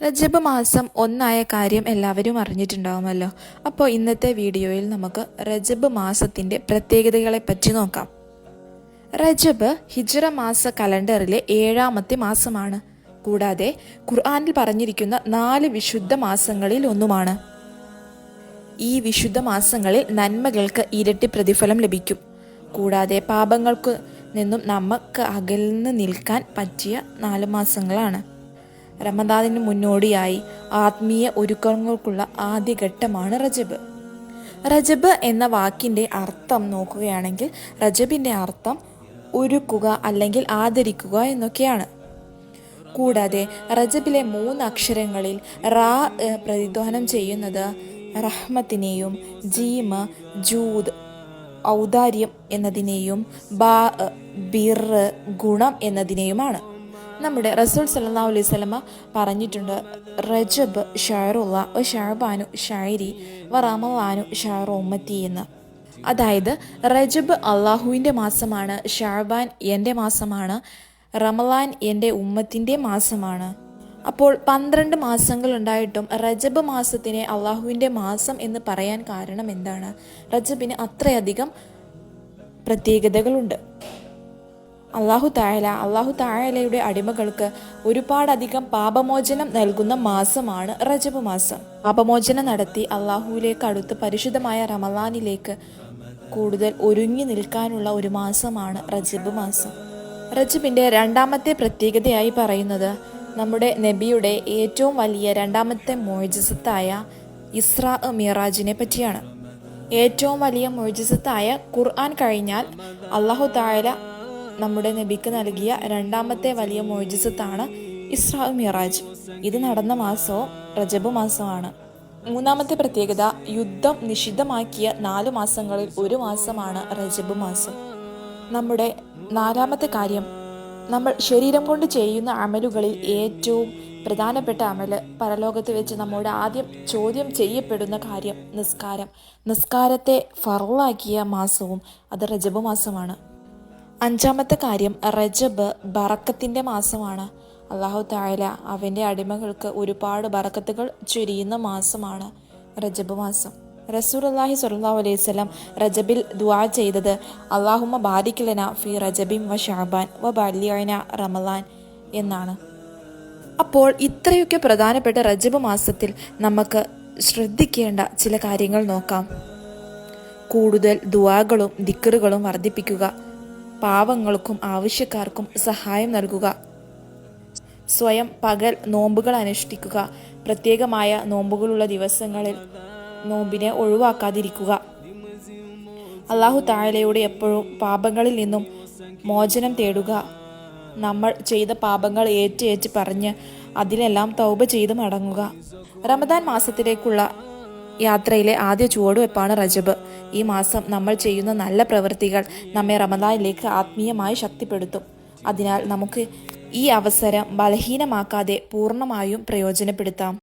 റജബ് മാസം ഒന്നായ കാര്യം എല്ലാവരും അറിഞ്ഞിട്ടുണ്ടാവുമല്ലോ. അപ്പോൾ ഇന്നത്തെ വീഡിയോയിൽ നമുക്ക് റജബ് മാസത്തിന്റെ പ്രത്യേകതകളെ പറ്റി നോക്കാം. റജബ് ഹിജ്റ മാസ കലണ്ടറിലെ ഏഴാമത്തെ മാസമാണ്. കൂടാതെ ഖുർആനിൽ പറഞ്ഞിരിക്കുന്ന നാല് വിശുദ്ധ മാസങ്ങളിൽ ഒന്നുമാണ്. ഈ വിശുദ്ധ മാസങ്ങളിൽ നന്മകൾക്ക് ഇരട്ടി പ്രതിഫലം ലഭിക്കും. കൂടാതെ പാപങ്ങൾക്ക് നിന്നും നമുക്ക് അകൽന്ന് നിൽക്കാൻ പറ്റിയ നാല് മാസങ്ങളാണ്. റമദാനിന് മുന്നോടിയായി ആത്മീയ ഒരുക്കങ്ങൾക്കുള്ള ആദ്യ ഘട്ടമാണ് റജബ്. റജബ് എന്ന വാക്കിന്റെ അർത്ഥം നോക്കുകയാണെങ്കിൽ റജബിന്റെ അർത്ഥം ഒരുക്കുക അല്ലെങ്കിൽ ആദരിക്കുക എന്നൊക്കെയാണ്. കൂടാതെ റജബിലെ മൂന്ന് അക്ഷരങ്ങളിൽ റാ പ്രതിധ്വാനം ചെയ്യുന്നത് റഹ്മത്തിനെയും ജീമ ജൂദ് ഔദാര്യം എന്നതിനെയും ബാ ബിർ ഗുണം എന്നതിനെയുമാണ്. നമ്മുടെ റസൂൽ സല്ലാ അലൈഹി സ്വലമ പറഞ്ഞിട്ടുണ്ട് റജബ് ഷാറുള്ള ഒ ഷാബാനു ഷാരി വ റമവാനു ഷാറു എന്ന്. അതായത് റജബ് അള്ളാഹുവിന്റെ മാസമാണ് ഷാബാൻ എന്റെ മാസമാണ് റമലാൻ എന്റെ ഉമ്മത്തിന്റെ മാസമാണ്. അപ്പോൾ പന്ത്രണ്ട് മാസങ്ങൾ ഉണ്ടായിട്ടും റജബ് മാസത്തിനെ അള്ളാഹുവിന്റെ മാസം എന്ന് പറയാൻ കാരണം എന്താണ്? റജബിന് അത്രയധികം പ്രത്യേകതകളുണ്ട്. അള്ളാഹു തായാല അള്ളാഹു തായാലയുടെ അടിമകൾക്ക് ഒരുപാടധികം പാപമോചനം നൽകുന്ന മാസമാണ് റജബ് മാസം. പാപമോചനം നടത്തി അള്ളാഹുവിലേക്ക് അടുത്ത് പരിശുദ്ധമായ റമലാനിലേക്ക് കൂടുതൽ ഒരുങ്ങി നിൽക്കാനുള്ള ഒരു മാസമാണ് റജബ് മാസം. റജബിന്റെ രണ്ടാമത്തെ പ്രത്യേകതയായി പറയുന്നത് നമ്മുടെ നബിയുടെ ഏറ്റവും വലിയ രണ്ടാമത്തെ മോജസത്തായ ഇസ്രാ മിറാജിനെ പറ്റിയാണ്. ഏറ്റവും വലിയ മോജസത്തായ ഖുർആൻ കഴിഞ്ഞാൽ അള്ളാഹു തായാല നമ്മുടെ നബിക്ക് നൽകിയ രണ്ടാമത്തെ വലിയ മോജിസത്താണ് ഇസ്രാ മിറാജ്. ഇത് നടന്ന മാസവും റജബ് മാസമാണ് മൂന്നാമത്തെ പ്രത്യേകത യുദ്ധം നിഷിദ്ധമാക്കിയ നാലു മാസങ്ങളിൽ ഒരു മാസമാണ് റജബ് മാസം. നമ്മുടെ നാലാമത്തെ കാര്യം നമ്മൾ ശരീരം കൊണ്ട് ചെയ്യുന്ന അമലുകളിൽ ഏറ്റവും പ്രധാനപ്പെട്ട അമൽ പരലോകത്ത് വെച്ച് നമ്മോട് ആദ്യം ചോദ്യം ചെയ്യപ്പെടുന്ന കാര്യം നിസ്കാരം. നിസ്കാരത്തെ ഫറലാക്കിയ മാസവും അത് റജബ് മാസമാണ്. അഞ്ചാമത്തെ കാര്യം റജബ് ബറക്കത്തിന്റെ മാസമാണ്. അള്ളാഹു തായാല അവന്റെ അടിമകൾക്ക് ഒരുപാട് ബറക്കത്തുകൾ ചൊരിയുന്ന മാസമാണ് റജബ് മാസം. റസൂർ അള്ളാഹി സുല്ലാ അലൈഹി വസല്ലം റജബിൽ ദുവാ ചെയ്തത് അള്ളാഹുമ ബാരിക്കലന ഫി റജബിം വ ഷാബാൻ വ ബാല്യന റമലാൻ എന്നാണ്. അപ്പോൾ ഇത്രയൊക്കെ പ്രധാനപ്പെട്ട റജബ് മാസത്തിൽ നമുക്ക് ശ്രദ്ധിക്കേണ്ട ചില കാര്യങ്ങൾ നോക്കാം. കൂടുതൽ ദുവാകളും ദിക്കറുകളും വർദ്ധിപ്പിക്കുക പാവങ്ങൾക്കും ആവശ്യക്കാർക്കും സഹായം നൽകുക. സ്വയം പകൽ നോമ്പുകൾ അനുഷ്ഠിക്കുക. പ്രത്യേകമായ നോമ്പുകളുള്ള ദിവസങ്ങളിൽ നോമ്പിനെ ഒഴിവാക്കാതിരിക്കുക. അള്ളാഹു താഴലയുടെ എപ്പോഴും പാപങ്ങളിൽ നിന്നും മോചനം തേടുക. നമ്മൾ ചെയ്ത പാപങ്ങൾ ഏറ്റേറ്റ് ഏറ്റ് പറഞ്ഞ് അതിലെല്ലാം തൗബ ചെയ്ത് മടങ്ങുക. റമദാൻ മാസത്തിലേക്കുള്ള യാത്രയിലെ ആദ്യ ചുവടുവെപ്പാണ് റജബ്. ഈ മാസം നമ്മൾ ചെയ്യുന്ന നല്ല പ്രവൃത്തികൾ നമ്മെ റമദാനിലേക്ക് ആത്മീയമായി ശക്തിപ്പെടുത്തും. അതിനാൽ നമുക്ക് ഈ അവസരം ബലഹീനമാക്കാതെ പൂർണമായും പ്രയോജനപ്പെടുത്താം.